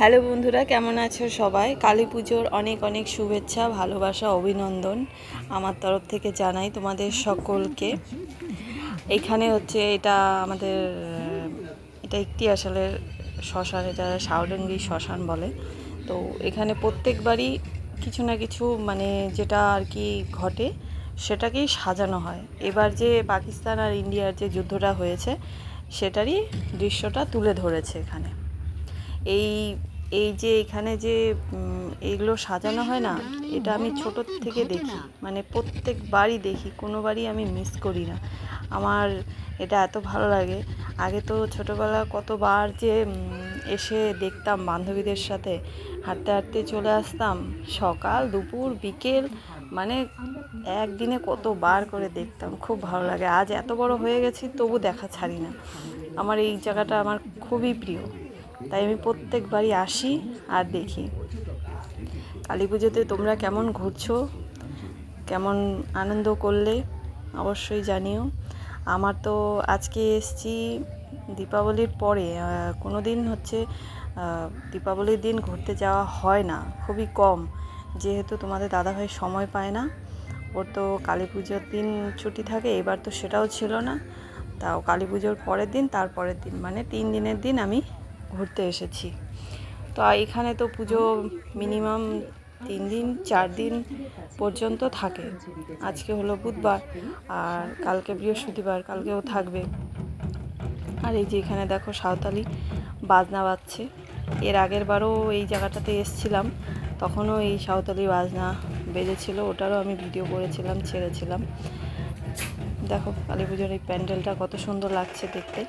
Hello বন্ধুরা, কেমন আছো সবাই? কালী পুজোর অনেক অনেক শুভেচ্ছা, ভালোবাসা, অভিনন্দন আমার তরফ থেকে জানাই তোমাদের সকলকে। এখানে হচ্ছে এটা আমাদের, এটা একটি আসলে শ্মশান, এটা সাউডেঙ্গি শ্মশান বলে। তো এখানে প্রত্যেকবারই কিছু না কিছু মানে যেটা আর কি ঘটে, সেটাকেই সাজানো হয়। এবার যে পাকিস্তান আর ইন্ডিয়ার যে যুদ্ধটা হয়েছে, সেটারই দৃশ্যটা তুলে ধরেছে এখানে। এই এই যে এখানে যে উম, এইগুলো সাজানো হয় না এটা আমি ছোট থেকে দেখি। মানে প্রত্যেক বাড়ি দেখি কোনো বাড়ি আমি মিস করি না। আমার এটা এত ভালো লাগে। আগে তো ছোটোবেলা কতবার যে এসে দেখতাম বান্ধবীদের সাথে হাঁটতে হাঁটতে চলে আসতাম সকাল দুপুর বিকেল মানে একদিনে কতবার করে দেখতাম খুব ভালো লাগে। আজ এত বড় হয়ে গেছি তবু দেখা ছাড়ি না। আমার এই জায়গাটা আমার খুবই প্রিয়। তাই আমি প্রত্যেকবারই আসি আর দেখি। কালী পুজোতে তোমরা কেমন ঘুরছো, কেমন আনন্দ করলে অবশ্যই জানিও। আমার তো আজকে এসছি দীপাবলির পরে কোনো দিন হচ্ছে দীপাবলির দিন ঘুরতে যাওয়া হয় না, খুবই কম। যেহেতু তোমাদের দাদাভাই সময় পায় না, ওর তো কালী পুজোর দিন ছুটি থাকে, এবার তো সেটাও ছিল না। তাও কালী পুজোর পরের দিন, তারপরের দিন মানে তিন দিনের দিন আমি ঘুরতে এসেছি। তো এখানে তো পুজো মিনিমাম তিন দিন, চার দিন পর্যন্ত থাকে। আজকে হলো বুধবার আর কালকে বৃহস্পতিবার, কালকেও থাকবে। আর এই যে এখানে দেখো সাঁওতালি বাজনা বাজছে। এর আগের বারও এই জায়গাটাতে এসছিলাম। তখনও এই সাঁওতালি বাজনা বেজেছিল, ওটারও আমি ভিডিও করেছিলাম, ছেড়েছিলাম। দেখো কালী পুজোর এই প্যান্ডেলটা কত সুন্দর লাগছে দেখতে।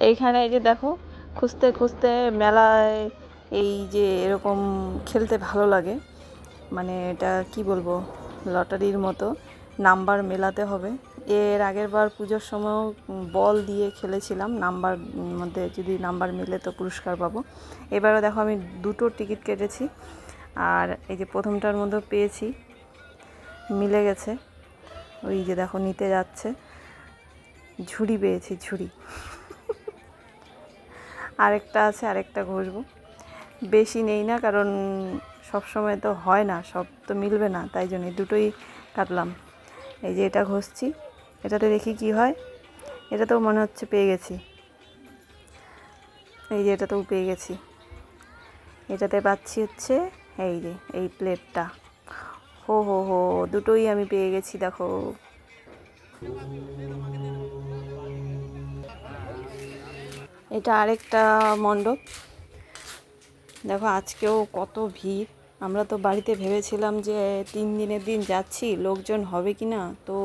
এইখানে এই যে দেখো, খুঁজতে খুঁজতে মেলায় এই যে এরকম খেলতে ভালো লাগে। মানে এটা কি বলব, লটারির মতো। নাম্বার মেলাতে হবে। এর আগের বার পুজোর সময়ও বল দিয়ে খেলেছিলাম। নাম্বার মধ্যে যদি নাম্বার মিলে তো পুরস্কার পাবো। এবারও দেখো আমি দুটো টিকিট কেটেছি। আর এই যে প্রথমটার মধ্যে পেয়েছি। মিলে গেছে। ওই যে দেখো নিতে যাচ্ছে। ঝুড়ি পেয়েছি, ঝুড়ি। আরেকটা আছে, আরেকটা ঘষবো। বেশি নেই না, কারণ সব সময় তো হয় না, সব তো মিলবে না, তাই জন্য দুটোই কাটলাম। এই যে এটা ঘষছি, এটাতে দেখি কি হয়। এটাতেও মনে হচ্ছে পেয়ে গেছি। এই যে এটাতেও পেয়ে গেছি। এটাতে পাচ্ছি হচ্ছে এই যে, এই প্লেটটা। হো হো হো, দুটোই আমি পেয়ে গেছি, দেখো। এটা আরেকটা মণ্ডপ। দেখো, আজকেও কত ভিড়। আমরা তো বাড়িতে ভেবেছিলাম যে তিন দিনের দিন যাচ্ছি, লোকজন হবে কি না তো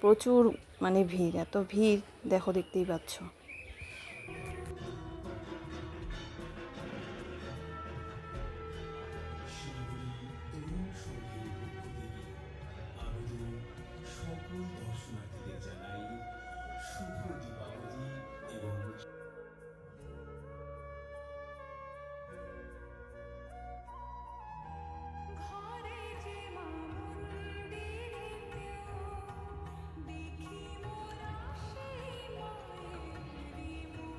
প্রচুর মানে ভিড়, এত ভিড়। দেখো, দেখতেই পাচ্ছ।